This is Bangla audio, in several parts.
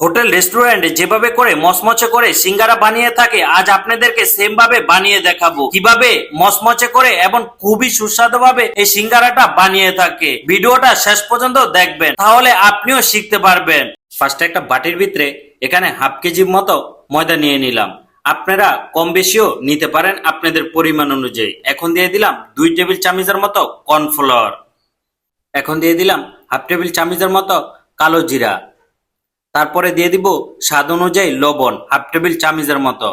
হোটেল, রেস্টুরেন্টে যেভাবে করে মচমচে করে সিঙ্গারা বানিয়ে থাকে, আজ আপনাদেরকে সেম ভাবে বানিয়ে দেখাবো। কীভাবে মচমচে করে এবং খুবই সুস্বাদু ভাবে এই সিঙ্গারাটা বানিয়ে থাকে। ভিডিওটা শেষ পর্যন্ত দেখবেন, তাহলে আপনিও শিখতে পারবেন। ফার্স্টে একটা বাটির ভিতরে এখানে হাফ কেজির মতো ময়দা নিয়ে নিলাম। আপনারা কম বেশিও নিতে পারেন আপনাদের পরিমাণ অনুযায়ী। এখন দিয়ে দিলাম দুই টেবিল চামচের মতো কর্নফ্লাওয়ার। এখন দিয়ে দিলাম হাফ টেবিল চামচের মতো কালো জিরা। তারপরে দিয়ে দিব স্বাদ অনুযায়ী লবণ, হাফ টেবিল চামচের মতো।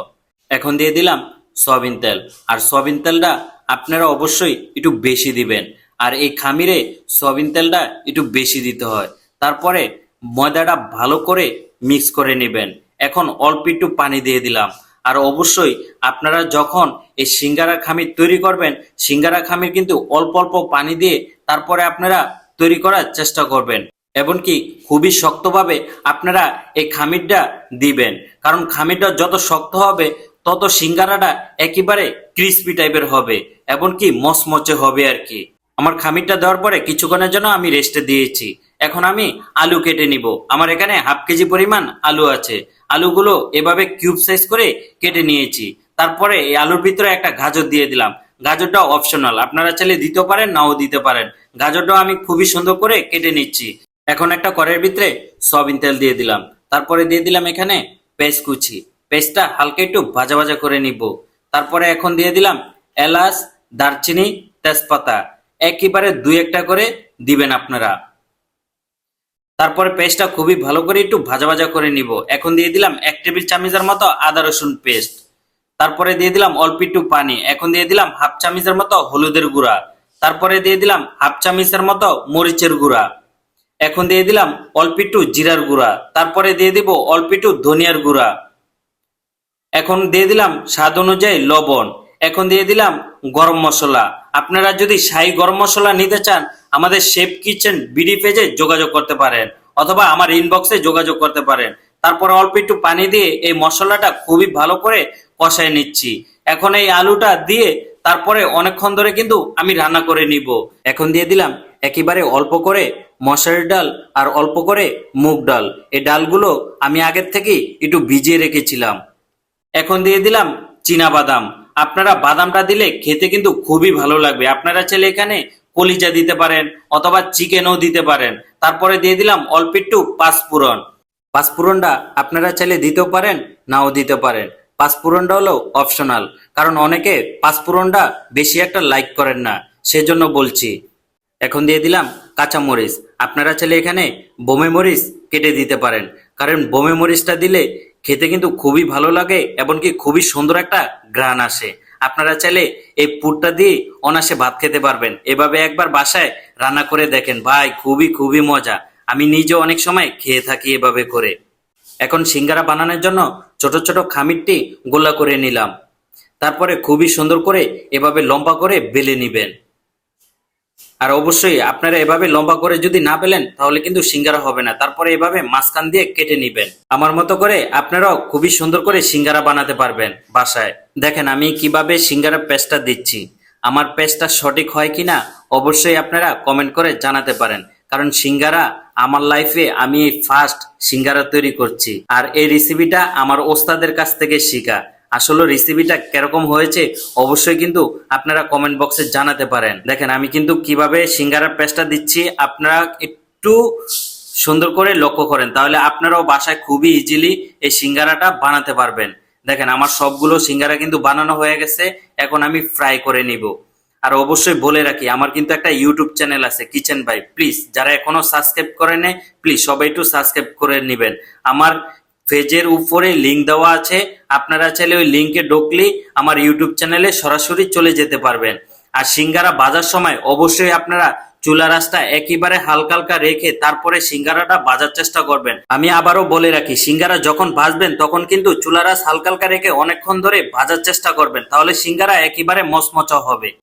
এখন দিয়ে দিলাম সয়াবিন তেল। আর সয়াবিন তেলটা আপনারা অবশ্যই একটু বেশি দিবেন। আর এই খামিরে সয়াবিন তেলটা একটু বেশি দিতে হয়। তারপরে ময়দাটা ভালো করে মিক্স করে নেবেন। এখন অল্প একটু পানি দিয়ে দিলাম। আর অবশ্যই আপনারা যখন এই সিঙ্গারা খামির তৈরি করবেন, সিঙ্গারা খামির কিন্তু অল্প অল্প পানি দিয়ে তারপরে আপনারা তৈরি করার চেষ্টা করবেন। এমনকি খুবই শক্তভাবে আপনারা এই খামিরটা দিবেন। কারণ খামিরটা যত শক্ত হবে, তত সিঙ্গারাটা একেবারে ক্রিস্পি টাইপের হবে, এমনকি মচমচে হবে আর কি। আমার খামিরটা দেওয়ার পরে কিছুক্ষণের জন্য আমি রেস্টে দিয়েছি। এখন আমি আলু কেটে নিব। আমার এখানে হাফ কেজি পরিমাণ আলু আছে। আলুগুলো এভাবে কিউব সাইজ করে কেটে নিয়েছি। তারপরে এই আলুর ভিতরে একটা গাজর দিয়ে দিলাম। গাজরটা অপশনাল। আপনারা চাইলে দিতে পারেন, নাও দিতে পারেন। গাজরটাও আমি খুবই সুন্দর করে কেটে নিচ্ছি। এখন একটা কড়াইয়ের ভিতরে সয়াবিন তেল দিয়ে দিলাম। তারপরে দিয়ে দিলাম এখানে পেস্ট কুচি। পেস্টটা হালকা একটু ভাজা ভাজা করে নিব। তারপরে এখন দিয়ে দিলাম এলাচ, দারচিনি, তেজপাতা। একেবারে দুই একটা করে দিবেন আপনারা। তারপরে পেস্টটা খুবই ভালো করে একটু ভাজা ভাজা করে নিব। এখন দিয়ে দিলাম এক টেবিল চামচের মতো আদা রসুন পেস্ট। তারপরে দিয়ে দিলাম অল্প একটু পানি। এখন দিয়ে দিলাম হাফ চামচের মতো হলুদের গুঁড়া। তারপরে দিয়ে দিলাম হাফ চামচের মতো মরিচের গুঁড়া। এখন দিয়ে দিলাম অল্প একটু জিরার গুঁড়া। তারপরে দিয়ে দিব অল্প একটু ধনিয়ার গুঁড়া। এখন দিয়ে দিলাম স্বাদ অনুযায়ী লবণ। এখন দিয়ে দিলাম গরম মশলা। আপনারা যদি শাহি গরম মশলা নিতে চান, আমাদের শেফ কিচেন বিডি পেজে যোগাযোগ করতে পারেন, অথবা আমার ইনবক্সে যোগাযোগ করতে পারেন। তারপরে অল্প একটু পানি দিয়ে এই মশলাটা খুবই ভালো করে কষায় নিচ্ছি। এখন এই আলুটা দিয়ে তারপরে অনেকক্ষণ ধরে কিন্তু আমি রান্না করে নিব। এখন দিয়ে দিলাম একেবারে অল্প করে মশারির ডাল আর অল্প করে মুগ ডাল। এই ডালগুলো আমি আগের থেকেই একটু ভিজিয়ে রেখেছিলাম। এখন দিয়ে দিলাম চীনা বাদাম। আপনারা বাদামটা দিলে খেতে কিন্তু খুবই ভালো লাগবে। আপনারা চাইলে এখানে কলিজা দিতে পারেন অথবা চিকেনও দিতে পারেন। তারপরে দিয়ে দিলাম অল্প একটু পাঁচফোড়ন। পাঁচফোড়নটা আপনারা চাইলে দিতেও পারেন, নাও দিতে পারেন। পাঁচফোড়নটা হলো অপশনাল, কারণ অনেকে পাঁচফোড়নটা বেশি একটা লাইক করেন না। সেজন্য বলছি। এখন দিয়ে দিলাম কাঁচা মরিচ। আপনারা চাইলে এখানে বোমে মরিচ কেটে দিতে পারেন। কারণ বোমে মরিচটা দিলে খেতে কিন্তু খুবই ভালো লাগে এমনকি খুবই সুন্দর একটা গ্রান আসে। আপনারা চাইলে এই পুরটা দিয়ে অনাসে ভাত খেতে পারবেন। এভাবে একবার বাসায় রান্না করে দেখেন। ভাই, খুবই খুবই মজা। আমি নিজে অনেক সময় খেয়ে থাকি এভাবে করে। এখন সিঙ্গারা বানানোর জন্য ছোট ছোট খামিরটি গোলা করে নিলাম। তারপরে খুবই সুন্দর করে এভাবে লম্বা করে বেলে নিবেন। আর অবশ্যই আপনারা এভাবে লম্বা করে যদি না পেলেন তাহলে কিন্তু সিঙ্গারা হবে না। তারপরে এভাবে মাঝখান দিয়ে কেটে নিবেন। আমার মতো করে আপনারাও খুবই সুন্দর করে সিঙ্গারা বানাতে পারবেন বাসায়। দেখেন, আমি কীভাবে সিঙ্গারা পেস্টটা দিচ্ছি। আমার পেস্টটা সঠিক হয় কিনা অবশ্যই আপনারা কমেন্ট করে জানাতে পারেন। কারণ সিঙ্গারা আমার লাইফে আমি ফার্স্ট সিঙ্গারা তৈরি করছি। আর এই রেসিপিটা আমার ওস্তাদের কাছ থেকে শিখা। আসলে রেসিপিটা কীরকম হয়েছে, অবশ্যই কিন্তু আপনারা কমেন্ট বক্সে জানাতে পারেন। দেখেন, আমি কিন্তু কীভাবে সিঙ্গারার পেস্টটা দিচ্ছি, আপনারা একটু সুন্দর করে লক্ষ্য করেন, তাহলে আপনারাও বাসায় খুবই ইজিলি এই সিঙ্গারাটা বানাতে পারবেন। দেখেন, আমার সবগুলো সিঙ্গারা কিন্তু বানানো হয়ে গেছে, এখন আমি ফ্রাই করে নিব। আর অবশ্যই বলে রাখি, আমার কিন্তু একটা ইউটিউব চ্যানেল আছে কিচেন বাই প্লিজ যারা এখনও সাবস্ক্রাইব করে প্লিজ সবাই একটু সাবস্ক্রাইব করে নেবেন। আমার পেজের উপরে লিংক দেওয়া আছে। আপনারা চাইলে ওই লিংকে ঢুকলেই আমার ইউটিউব চ্যানেলে সরাসরি চলে যেতে পারবেন। আর সিঙ্গারা বাজার সময় অবশ্যই আপনারা চুলা রাস্তা একেবারে হালকা হালকা রেখে তারপরে সিঙ্গারাটা বাজার চেষ্টা করবেন। আমি আবারও বলে রাখি, সিঙ্গারা যখন ভাজবেন তখন কিন্তু চুলা রাস হালকা হালকা রেখে অনেকক্ষণ ধরে ভাজার চেষ্টা করবেন। তাহলে সিঙ্গারা একেবারে মচমচা হবে।